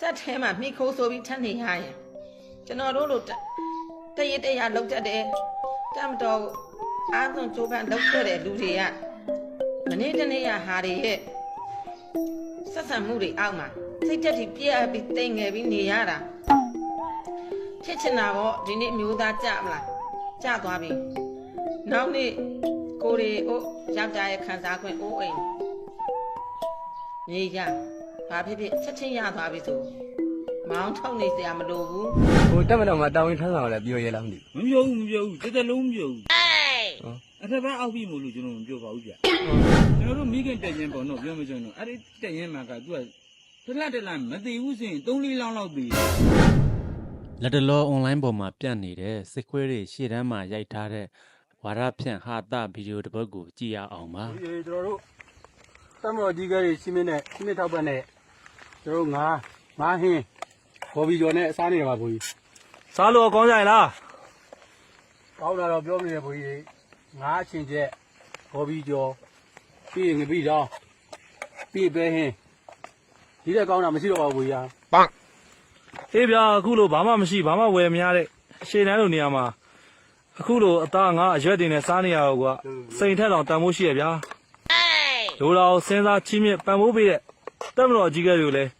တက်ထဲမှာမိခိုးဆိုပြီးထပ်နေရရင်ကျွန်တော်တို့လိုတတရတရလောက်တတ်တယ်တတ်မတော်အားသွန်ကြိုးပမ်းလောက်ခဲ့တဲ့လူတွေကမနေ့တနေ့ရဟာတွေရဲ့ဆက်ဆံမှုတွေအောက်မှာစိတ်တက်တီပြည့်အပ်ပြီးတိမ်ငယ်ပြီးနေရတာဖြစ်ချင်တာပေါ့ဒီနေ့မျိုးသားကြမလားကြသွားပြီနောက်နေ့ကိုရီအိုယောက်ျားရဲ့ခံစား권အိုးအိမ်မြေရ ဘာဖြစ်ဖြစ်ချက်ချင်းရသွားပြီဆိုမောင်းထုတ်နေစရာမလိုဘူးဟိုတက်မတော်မှာတာဝန်ထမ်းဆောင်ရလဲပြောရဲလားမသိမပြောဘူးမပြောဘူးတစ်သက်လုံးမပြောဘူးဘူးအထက်ဘက်အောက်ပြီမို့လို့ကျွန်တော်မပြောပါဘူးဗျကျွန်တော်တို့မိခင်တက်ရင်ပေါ့နော်ပြောမစမ်းတော့အဲ့ဒီတက်ရင်မှာကသူကတစ်လက်တစ်လက်မသေးဘူးဆိုရင်3 4လောင်းလောက်သေးလက်တလောအွန်လိုင်းပေါ်မှာပြန့်နေတဲ့စစ်ခွေးတွေရှေ့တန်းမှာရိုက်ထားတဲ့ဝါရဖြန့်ဟာတာဗီဒီယိုတစ်ပုဒ်ကိုကြည့်ရအောင်ပါဒီကျွန်တော်တို့တက်မတော်ကြီးကလေးရှင်းမင်းနဲ့ရှင်းမင်းထောက်ပတ်နဲ့ ကျွန်တော်တို့ငါးငါးဟင်းဘော်ဘီကျော်နဲ့အစားနေပါဘူးကြီးစားလို့ကောင်းကြရလားကောင်းတာတော့ပြောမနေဘူးကြီးငါးအချင်းချက်ဘော်ဘီကျော်ပြီးရင်ငပိတောင်းပြီးပဲဟင်းဒီတဲ့ကောင်းတာမရှိတော့ပါဘူးကြီးအေးဗျာအခုလိုဘာမှမရှိဘာမှဝယ်မရတဲ့ရှေ့တန်းလိုနေရာမှာအခုလိုအသားငါအရွက်တွေနဲ့စားနေရတော့ကစိန်ထက်တောင်တန်ဖိုးရှိရဗျာလိုတော်စဉ်းစားချင်းမြင့်ပံမိုးပေးတဲ့တက်မတော်အကြီးကဲတွေကိုလည်း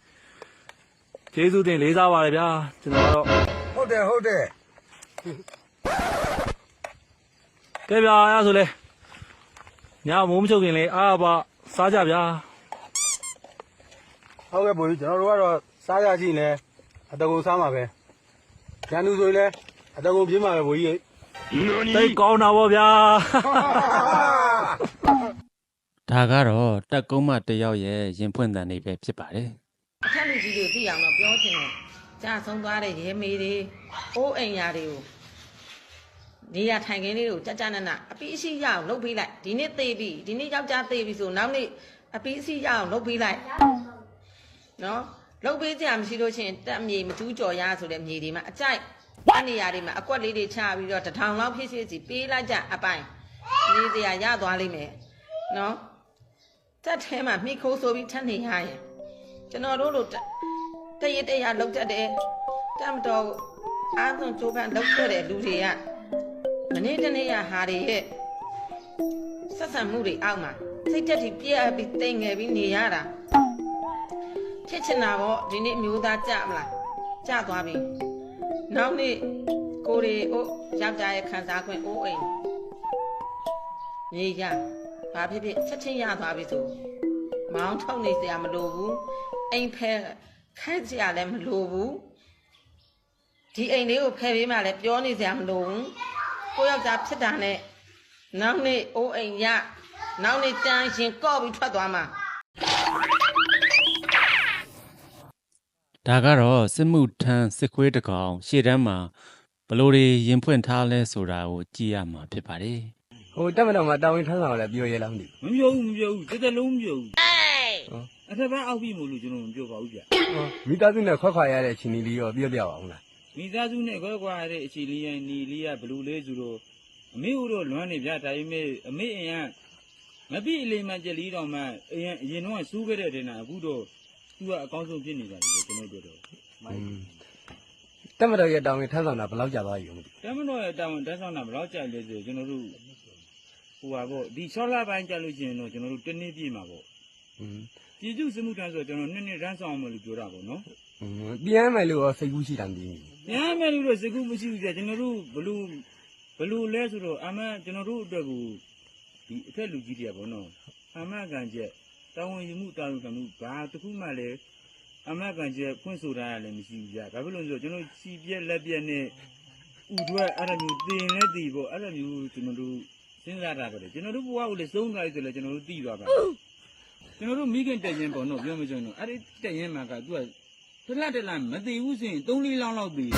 ကျေးဇူးတင်လေးစားပါတယ်ဗျာကျွန်တော်ကတော့ဟုတ်တယ်ဟုတ်တယ်ကဲဗျာအဲ့ဒါဆိုလေညမိုးမချုပ်ခင်လေအားပါစားကြဗျာဟုတ်ကဲ့ဘိုးကြီးကျွန်တော်တို့ကတော့စားရကြည့်နေအတကုံစားမှာပဲရန်သူဆိုရင်လည်းအတကုံပြင်းမှာပဲဘိုးကြီးတိတ်ကောင်းတာဗောဗျာဒါကတော့တက်ကုန်းမတစ်ယောက်ရဲ့ရင်ဖွင့်တန်တွေပဲဖြစ်ပါတယ်အခက် လူကြီးတွေသိအောင်တော့ပြောချင်တယ်ကြာဆုံးသွားတဲ့ရဲမေးတွေအိုးအိမ်ယာတွေကိုနေရာထိုင်ခင်းလေးကိုကြကြနနအပီးအရှိရအောင်လုပ်ပေးလိုက်ဒီနေ့သေးပြီဒီနေ့ယောက်ျားသေးပြီဆိုနောက်နေ့အပီးအရှိရအောင်လုပ်ပေးလိုက်နော်လုပ်ပေးကြမရှိလို့ရှိရင်တက်မြေမတူးကြော်ရဆိုတဲ့မြေတွေမှာအကြိုက်အဲ့နေရာတွေမှာအကွက်လေးတွေချပြီးတော့တစ်ထောင်လောက်ဖြစ်ဖြစ်စီပေးလိုက်ကြအပိုင်နေစရာရသွားလိမ့်မယ်နော်တက်ထဲမှာမိခိုးဆိုပြီးထပ်နေရရင် ကျွန်တော်တို့လိုတတရတရလောက်တတ်တယ်တတ်မတော်အားသွန်ကြိုးပမ်းလောက်ခဲ့တဲ့လူတွေကမနေ့တနေ့ရဟာတွေရဲ့ဆက်ဆံမှုတွေအောက်မှာစိတ်တက်တီပြည့်အပ်ပြီးတိမ်ငယ်ပြီးနေရတာဖြစ်ချင်တာပေါ့ဒီနေ့မျိုးသားကြမလားကြသွားပြီနောက်နေ့ကိုရီအိုယောက်ျားရဲ့ခံစား권အိုးအိမ်မြေရဘာဖြစ်ဖြစ်ချက်ချင်းရသွားပြီဆိုမောင်းထုတ်နေစရာမလိုဘူး အိမ်ဖဲခိုက်စရာလည်းမလိုဘူးဒီအိမ်လေးကိုဖယ်ပေးမှလည်းပြောနေစရာမလိုဘူးကိုယောက်ျားဖြစ်တာနဲ့နောက်နေ့အိုးအိမ်ရနောက်နေ့တန်းရင်ကော့ပြီးထွက်သွားမှာဒါကတော့စစ်မှုထမ်းစစ်ခွေးတစ်ကောင်ရှေ့တန်းမှာဘလို့တွေရင်ဖွင့်ထားလဲဆိုတာကိုကြည့်ရမှာဖြစ်ပါတယ်ဟိုတက်မတော်မှာတာဝန်ထမ်းဆောင်ရလဲပြောရဲလားမသိမပြောဘူးမပြောဘူးတစ်သက်လုံးမပြောဘူးဘူး အထက်ဘက်အောက်ပြီမို့လို့ကျွန်တော်မပြောပါဘူးဗျမိသားစုနဲ့ခွက်ခွာရတဲ့ချင်းလေးရောပြောပြပါအောင်လားမိသားစုနဲ့ခွဲခွာရတဲ့အခြေလေးရနေလေးရဘလူလေးဆိုတော့အမေဦးတော့လွမ်းနေဗျဒါပေမဲ့အမေအရင်မပြည့်အလေးမှကြက်လီတော်မှအရင်အရင်တော့စူးခဲ့တဲ့တင်တာအခုတော့သူကအကောင်းဆုံးဖြစ်နေတာလေကျွန်တော်တို့တော့တက်မတော်ရဲ့တာဝန်ထမ်းဆောင်တာဘယ်လောက်ကြာသွားပြီမသိတမန်တော်ရဲ့တာဝန်တက်ဆောင်တာဘယ်တော့ကြာလဲဆိုကျွန်တော်တို့ဟိုပါပေါ့ဒီ6လပိုင်းကြာလို့ရှိရင်တော့ကျွန်တော်တို့တစ်နှစ်ပြည့်မှာပေါ့ဘူး ပြည်သူစစ်မှုထမ်းဆိုတော့ကျွန်တော်နှစ်နှစ်ရန်ဆောင်မယ်လို့ပြောတာပေါ့နော်ပြန်မယ်လို့စိတ်ကူးရှိတာမသိဘူး။ညာမယ်လို့တော့စကူမရှိဘူးကြာကျွန်တော်တို့ဘလူဘလူလဲဆိုတော့အမှန်ကျွန်တော်တို့အတွက်ကိုဒီအထက်လူကြီးတွေကပေါ့နော်။အမှန်ကန်ချက်တာဝန်ယူမှုတာဝန်ခံမှုဘာတစ်ခုမှလည်းအမှန်ကန်ချက်ဖွင့်ဆိုတာလည်းမရှိဘူးကြာ။ဘာဖြစ်လို့လဲဆိုတော့ကျွန်တော်စီပြက်လက်ပြက်နဲ့ဥတွေအဲ့လိုမျိုးတင်လဲတည်ပေါ့အဲ့လိုမျိုးကျွန်တော်တို့စဉ်းစားတာပဲလေကျွန်တော်တို့ဘဝကိုလည်းစုံးသွားပြီဆိုလည်းကျွန်တော်တို့တည်သွားပါမယ်။ ကျွန်တော်တို့မိခင်တက်ရင်ပေါ့နော်ပြောမစမ်းတော့အဲ့ဒီတက်ရင်မှာကသူကတစ်လက်တစ်လက်မတည်ဘူးဆိုရင်3 4လောင်းလောက်တည်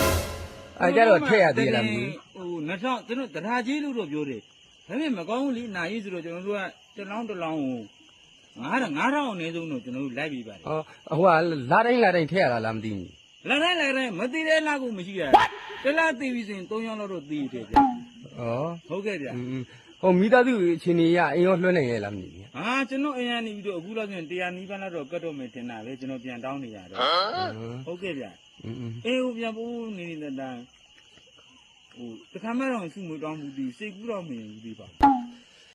အဲကြတော့ထည့်ရသေးလားမသိဟို2000ကျွန်တော်တရားကြီးလို့တော့ပြောတယ်ဒါပေမဲ့မကောင်းဘူးလေနာကြီးဆိုတော့ကျွန်တော်တို့ကတစ်လောင်းတစ်လောင်းကို9000 9000အနည်းဆုံးတော့ကျွန်တော်တို့လိုက်ပြီးပါတယ်ဟောဟိုကလာတိုင်းလာတိုင်းထည့်ရတာလားမသိဘူးလာတိုင်းလာတိုင်းမတည်တဲ့နာကိုမရှိရတလားတည်ပြီဆိုရင်3ရောင်းလောက်တော့တည်တယ်ဗျဩဟုတ်ကဲ့ဗျอืม ဟဟိုမိသားစုအခြေအနေရအိမ်ရောလွှဲနိုင်ရဲ့လားမသိဘူးဟာကျွန်တော်အရင်နေပြီးတော့အခုလောက်ဆိုရင်တရားနီးပါးလောက်တော့ကတ်တော့မယ်ထင်တာပဲကျွန်တော်ပြန်တောင်းနေရတယ်ဟုတ်ကဲ့ဗျอืมအေးဟိုပြန်ပို့နေနေတဲ့တန်းဟိုတခါမှတော့စုမတောင်းဘူးဒီစိတ်ကူးတော့မရင်ဘူးဒီပါ